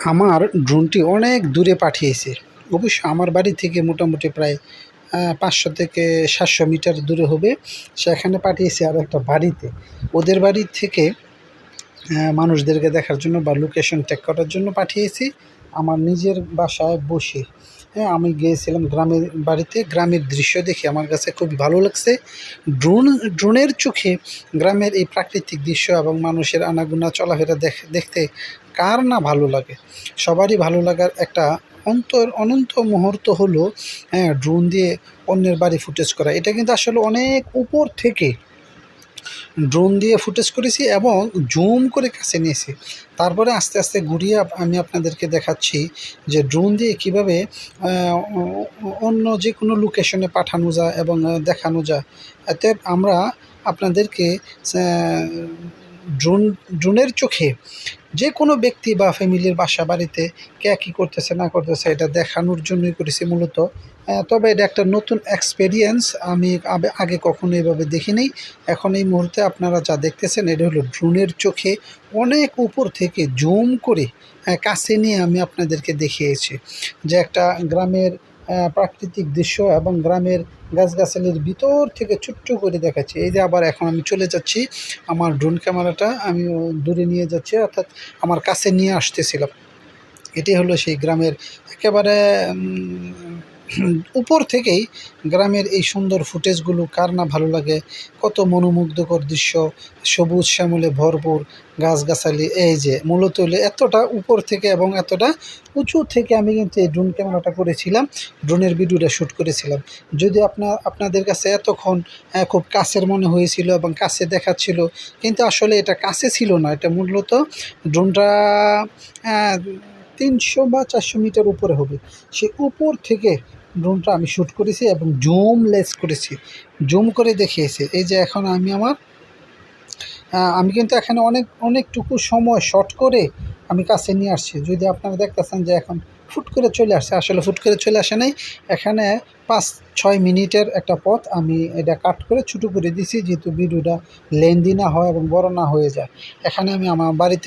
আমার ড্রোনটি অনেক দূরে পাঠিয়েছে। অবশ্য আমার বাড়ি থেকে মোটামুটি প্রায় পাঁচশো থেকে সাতশো মিটার দূরে হবে। সেখানে পাঠিয়েছে আর একটা বাড়িতে। ওদের বাড়ি থেকে মানুষদেরকে দেখার জন্য বা লোকেশন ট্যাগ করার জন্য পাঠিয়েছি। আমার নিজের বাসায় বসে হ্যাঁ আমি গিয়েছিলাম গ্রামের বাড়িতে, গ্রামের দৃশ্য দেখে আমার কাছে খুব ভালো লাগছে। ড্রোন, ড্রোনের চোখে গ্রামের এই প্রাকৃতিক দৃশ্য এবং মানুষের আনাগোনা চলাফেরা দেখ, দেখতে কার না ভালো লাগে? সবারই ভালো লাগার একটা অন্তর, অনন্ত মুহূর্ত হলো হ্যাঁ ড্রোন দিয়ে অন্যের বাড়ি ফুটেজ করা। এটা কিন্তু আসলে অনেক উপর থেকে ড্রোন দিয়ে ফুটেজ করেছি এবং জুম করে কাছে নিয়েছি। তারপরে আস্তে আস্তে ঘুরিয়ে আমি আপনাদেরকে দেখাচ্ছি যে ড্রোন দিয়ে কীভাবে অন্য যে কোনো লোকেশনে পাঠানো যায় এবং দেখানো যায়। এতে আমরা আপনাদেরকে ড্রোন, ড্রোনের চোখে যে কোনো ব্যক্তি বা ফ্যামিলির বাসা বাড়িতে কে কী করতেছে, না করতেছে, এটা দেখানোর জন্যই করেছি মূলত। তবে এটা একটা নতুন এক্সপেরিয়েন্স আমি আগে কখনো এভাবে দেখিনি। এখন এই মুহূর্তে আপনারা যা দেখতেছেন, এটা হলো ড্রোনের চোখে অনেক উপর থেকে জুম করে কাছে নিয়ে আমি আপনাদেরকে দেখিয়েছি যে একটা গ্রামের প্রাকৃতিক দৃশ্য এবং গ্রামের গাছগাছালির ভিতর থেকে ছোট্ট করে দেখাচ্ছি। এই যে আবার এখন আমি চলে যাচ্ছি, আমার ড্রোন ক্যামেরাটা আমি দূরে নিয়ে যাচ্ছি, অর্থাৎ আমার কাছে নিয়ে আসতেছিলাম। এটি হলো সেই গ্রামের একেবারে উপর থেকেই গ্রামের এই সুন্দর ফুটেজগুলো, কার না ভালো লাগে, কত মনোমুগ্ধকর দৃশ্য, সবুজ শ্যামলে ভরপুর গাছগাছালি, এই যে মূলত এতটা উপর থেকে এবং এতটা উঁচু থেকে আমি কিন্তু এই ড্রোন ক্যামেরাটা করেছিলাম ড্রোনের ভিডিওটা শ্যুট করেছিলাম। যদি আপনার আপনাদের কাছে এতক্ষণ খুব কাছের মনে হয়েছিল এবং কাছে দেখাচ্ছিল, কিন্তু আসলে এটা কাছে ছিল না, এটা মূলত ড্রোনটা তিনশো বা চারশো মিটার উপরে হবে। সে উপর থেকে ড্রোনটা আমি শ্যুট করেছি এবং জুম লেস করেছি। জুম করে দেখিয়েছি। এই যে এখন আমি আমার আমি কিন্তু এখানে অনেক, অনেকটুকু সময় শর্ট করে আমি কাছে নিয়ে আসছি। যদি আপনারা দেখতেছেন যে এখন ফুট করে চলে আসছে, আসলে ফুট করে চলে আসে নাই। এখানে পাঁচ, ছয় মিনিটের একটা পথ আমি এটা কাট করে ছোটো করে দিছি, যেহেতু ভিডিওটা লেন্দি না হয় এবং বড় না হয়ে যায়। এখানে আমি আমার বাড়িতে